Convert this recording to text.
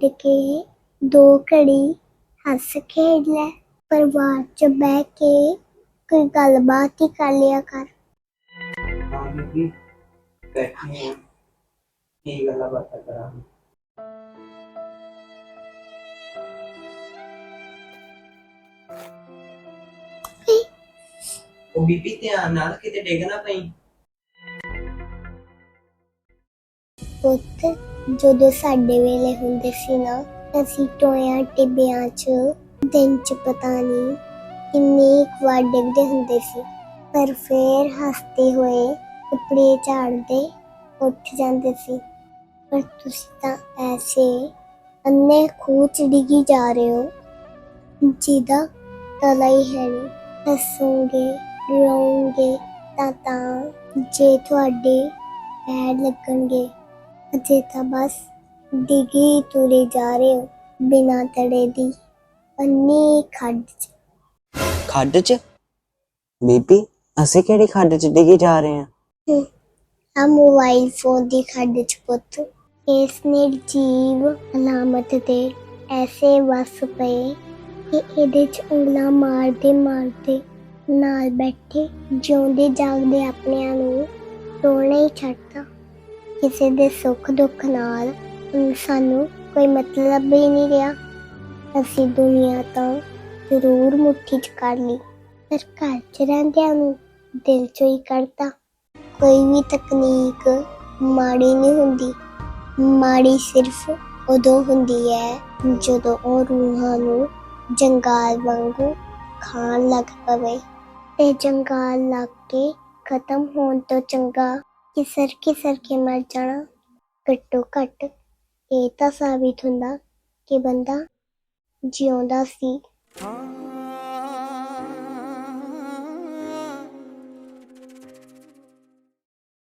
ਛੱਡ ਕੇ ਦੋ ਘੜੀ ਹੱਸ ਖੇਡ ਲੈ ਪਰਿਵਾਰ ਚ ਬਹਿ ਕੇ ਕੋਈ ਗੱਲਬਾਤ ਹੀ ਕਰ ਲਿਆ ਕਰ। ਹਾਂ ਬੀਬੀ ਬੈਠੀ ਹਾਂ। ਕੀ ਗੱਲਾਂ ਬਾਤਾਂ ਕਰਾਂਗੇ ਉਹ ਬੀਬੀ ਧਿਆਨ ਨਾਲ ਕਿਤੇ ਡਿੱਗ ਨਾ ਪਈ। ਪੁੱਤ ਜਦੋਂ ਸਾਡੇ ਵੇਲੇ ਹੁੰਦੇ ਸੀ ਨਾ, ਅਸੀਂ ਟੋਇਆਂ ਟਿੱਬਿਆਂ 'ਚ, ਦਿਨ 'ਚ ਪਤਾ ਨਹੀਂ ਕਿੰਨੇ ਕੁ ਵਾਰ ਡਿੱਗਦੇ ਹੁੰਦੇ ਸੀ। ਪਰ ਫੇਰ ਹੱਸਦੇ ਹੋਏ ਕੱਪੜੇ ਝਾੜਦੇ ਉੱਠ ਜਾਂਦੇ ਸੀ। ਪਰ ਤੁਸੀਂ ਤਾਂ ਐਸੇ ਅੰਨੇ ਖੂਹ 'ਚ ਡਿੱਗੀ ਜਾ ਰਹੇ ਹੋ, ਜਿਹਦਾ ਤਲਾ ਹੀ ਹੈ ਨਹੀਂ। ਹੱਸੋਗੇ, ਰੋਂਗੇ ਤਾਂ ਤਾਂ ਜੇ ਤੁਹਾਡੇ ਪੈਰ ਲੱਗਣਗੇ। ਅਜੇ ਤਾਂ ਬਸ ਡਿੱਗੀ ਤੁਰੇ ਜਾ ਰਹੇ ਹੋ ਬਿਨਾਂ ਤੜੇ ਦੀ। ਅੰਨੀ ਖੱਡ 'ਚ। ਖੱਡ 'ਚ? ਬੀਬੀ ਅਸੀਂ ਕਿਹੜੀ ਖੱਡ 'ਚ ਡਿੱਗੀ ਜਾ ਰਹੇ ਹਾਂ? ਆ ਮੋਬਾਈਲ ਫੋਨ ਦੀ ਖੱਡ 'ਚ ਪੁੱਤ। ਇਸ ਨੇ ਜੀਵ ਅਲਾਮਤ ਤੇ ਐਸੇ ਵਸ ਪਏ ਕਿ ਇਹਦੇ 'ਚ ਉਂਗਲਾਂ ਮਾਰਦੇ ਮਾਰਦੇ ਨਾਲ ਬੈਠੇ ਜਿਉਂਦੇ ਜਾਗਦੇ ਆਪਣਿਆਂ ਨੂੰ ਤੋੜਨਾ ਹੀ ਛੱਡਤਾ। ਕਿਸੇ ਦੇ ਸੁੱਖ ਦੁੱਖ ਨਾਲ ਸਾਨੂੰ ਕੋਈ ਮਤਲਬ ਹੀ ਨਹੀਂ ਰਿਹਾ। ਅਸੀਂ ਦੁਨੀਆ ਤਾਂ ਜ਼ਰੂਰ ਮੁੱਠੀ 'ਚ ਕਰ ਲਈ, ਪਰ ਘਰ 'ਚ ਰਹਿੰਦਿਆਂ ਨੂੰ ਦਿਲ 'ਚੋਂ ਹੀ ਕੱਢਤਾ। ਕੋਈ ਵੀ ਤਕਨੀਕ ਮਾੜੀ ਨਹੀਂ ਹੁੰਦੀ। ਮਾੜੀ ਸਿਰਫ ਉਦੋਂ ਹੁੰਦੀ ਹੈ ਜਦੋਂ ਉਹ ਰੂਹਾਂ ਨੂੰ ਜੰਗਾਲ ਵਾਂਗੂ ਖਾਣ ਲੱਗ ਪਵੇ। ਤੇ ਜੰਗਾਲ ਲੱਗ ਕੇ ਖਤਮ ਹੋਣ ਤੋਂ ਚੰਗਾ ਕਿ ਸਰਕੇ ਸਰਕੇ ਮਰ ਜਾਣਾ। ਘੱਟੋ ਘੱਟ ਇਹ ਤਾਂ ਸਾਬਿਤ ਹੁੰਦਾ ਕਿ ਬੰਦਾ ਜਿਉਂਦਾ ਸੀ।